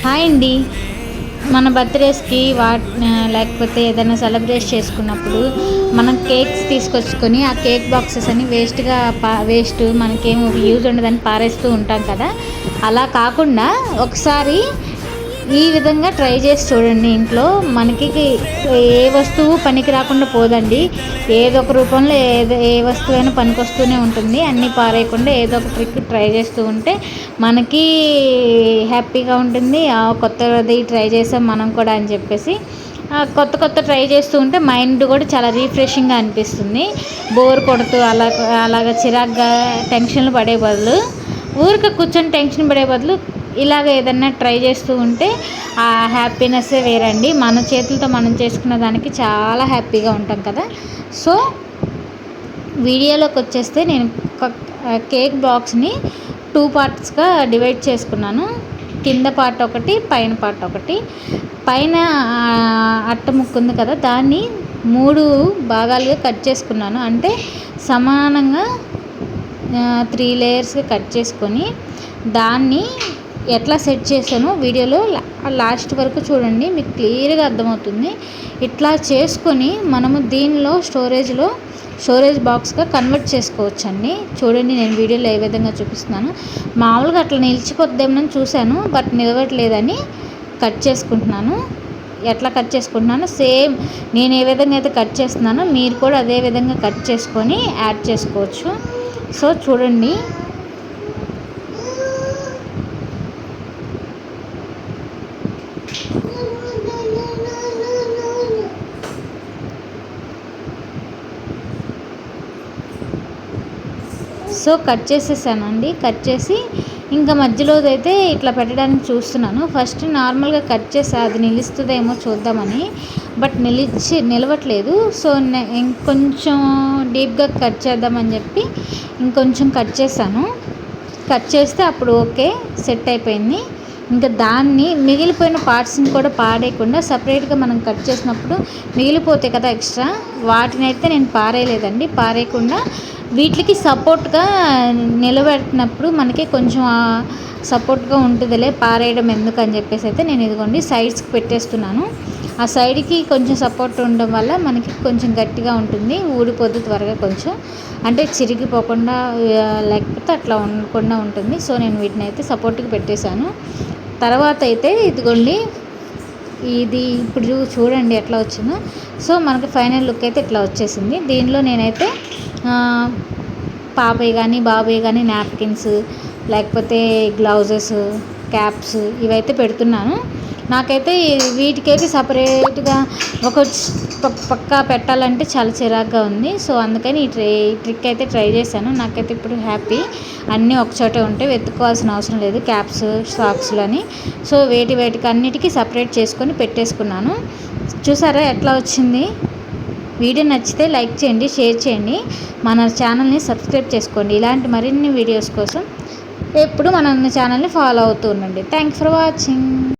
Hi అండి. మన బర్త్డేస్కి వా లేకపోతే ఏదైనా సెలబ్రేట్ చేసుకున్నప్పుడు మనం కేక్స్ తీసుకొచ్చుకొని ఆ కేక్ బాక్సెస్ అని వేస్ట్గా పా వేస్ట్ మనకేం యూజ్ ఉండదని పారేస్తూ ఉంటాం కదా. అలా కాకుండా ఒకసారి ఈ విధంగా ట్రై చేసి చూడండి ఇంట్లో. మనకి ఏ వస్తువు పనికి రాకుండా పోదండి. ఏదో ఒక రూపంలో ఏదో ఏ వస్తువైనా పనికొస్తూనే ఉంటుంది. అన్నీ పారేయకుండా ఏదో ఒక ట్రిక్ ట్రై చేస్తూ ఉంటే మనకి హ్యాపీగా ఉంటుంది. కొత్తది ట్రై చేసాం మనం కూడా అని చెప్పేసి. కొత్త కొత్త ట్రై చేస్తూ ఉంటే మైండ్ కూడా చాలా రీఫ్రెషింగ్గా అనిపిస్తుంది. బోర్ కొడుతూ అలా అలాగ చిరాగ్గా టెన్షన్లు పడే బదులు ఊరికే కూర్చొని టెన్షన్ పడే బదులు ఇలాగ ఏదన్నా ట్రై చేస్తూ ఉంటే ఆ హ్యాపీనెస్సే వేరండి. మన చేతులతో మనం చేసుకున్న దానికి చాలా హ్యాపీగా ఉంటాం కదా. సో వీడియోలోకి వచ్చేస్తే నేను కేక్ బాక్స్ని టూ పార్ట్స్గా డివైడ్ చేసుకున్నాను. కింద పార్ట్ ఒకటి పైన పార్ట్ ఒకటి. పైన అట్ట ముక్కు ఉంది కదా దాన్ని మూడు భాగాలుగా కట్ చేసుకున్నాను. అంటే సమానంగా త్రీ లేయర్స్గా కట్ చేసుకొని దాన్ని ఎట్లా సెట్ చేశానో వీడియోలో లాస్ట్ వరకు చూడండి మీకు క్లియర్గా అర్థమవుతుంది. ఇట్లా చేసుకొని మనము దీనిలో స్టోరేజ్లో స్టోరేజ్ బాక్స్గా కన్వర్ట్ చేసుకోవచ్చండి. చూడండి నేను వీడియోలో ఏ విధంగా చూపిస్తున్నాను. మామూలుగా అట్లా నిలిచిపోద్దేమని చూశాను బట్ నిలవట్లేదని కట్ చేసుకుంటున్నాను. ఎట్లా కట్ చేసుకుంటున్నాను సేమ్ నేను ఏ విధంగా అయితే కట్ చేస్తున్నానో మీరు కూడా అదే విధంగా కట్ చేసుకొని యాడ్ చేసుకోవచ్చు. సో చూడండి. సో కట్ చేసేసానండి. కట్ చేసి ఇంకా మధ్యలోదైతే అయితే ఇట్లా పెట్టడానికి చూస్తున్నాను. ఫస్ట్ నార్మల్గా కట్ చేసి అది నిలుస్తుందేమో చూద్దామని. బట్ నిలిచి నిలవట్లేదు. సో ఇంకొంచెం డీప్గా కట్ చేద్దామని చెప్పి ఇంకొంచెం కట్ చేశాను. కట్ చేస్తే అప్పుడు ఓకే సెట్ అయిపోయింది. ఇంకా దాన్ని మిగిలిపోయిన పార్ట్స్ని కూడా పాడేయకుండా సపరేట్గా మనం కట్ చేసినప్పుడు మిగిలిపోతాయి కదా ఎక్స్ట్రా? వాటిని అయితే నేను పారేయలేదండి. పారేయకుండా వీటికి సపోర్ట్గా నిలబెట్టినప్పుడు మనకి కొంచెం సపోర్ట్గా ఉంటుందిలే పారేయడం ఎందుకు అని చెప్పేసి అయితే నేను ఇదిగోండి సైడ్స్కి పెట్టేస్తున్నాను. ఆ సైడ్కి కొంచెం సపోర్ట్ ఉండడం వల్ల మనకి కొంచెం గట్టిగా ఉంటుంది. ఊడిపోద్దు త్వరగా కొంచెం. అంటే చిరిగిపోకుండా లేకపోతే అట్లా ఉండకుండా ఉంటుంది. సో నేను వీటిని అయితే సపోర్ట్కి పెట్టేశాను. తర్వాత అయితే ఇదిగోండి ఇది ఇప్పుడు చూడండి ఎట్లా వచ్చిందో. సో మనకు ఫైనల్ లుక్ అయితే ఇట్లా వచ్చేసింది. దీనిలో నేనైతే పాపయ్య కానీ బాబాయ్ కానీ నాప్కిన్స్ లేకపోతే గ్లౌజెస్ క్యాప్స్ ఇవైతే పెడుతున్నాను. నాకైతే వీటికైతే సపరేట్గా ఒక పక్కా పెట్టాలంటే చాలా చిరాగ్గా ఉంది. సో అందుకని ఈ ట్రై ట్రిక్ అయితే ట్రై చేశాను. నాకైతే ఇప్పుడు హ్యాపీ. అన్నీ ఒకచోటే ఉంటాయి. వెతుక్కోవాల్సిన అవసరం లేదు. క్యాప్స్ సాక్స్లు అని. సో వేటి వేటికి అన్నిటికీ సపరేట్ చేసుకొని పెట్టేసుకున్నాను. చూసారా ఎట్లా వచ్చింది? వీడియో నచ్చితే లైక్ చేయండి షేర్ చేయండి. మన ఛానల్ని సబ్స్క్రైబ్ చేసుకోండి. ఇలాంటి మరిన్ని వీడియోస్ కోసం ఎప్పుడు మన ఛానల్ని ఫాలో అవుతూ ఉండండి. Thanks for watching.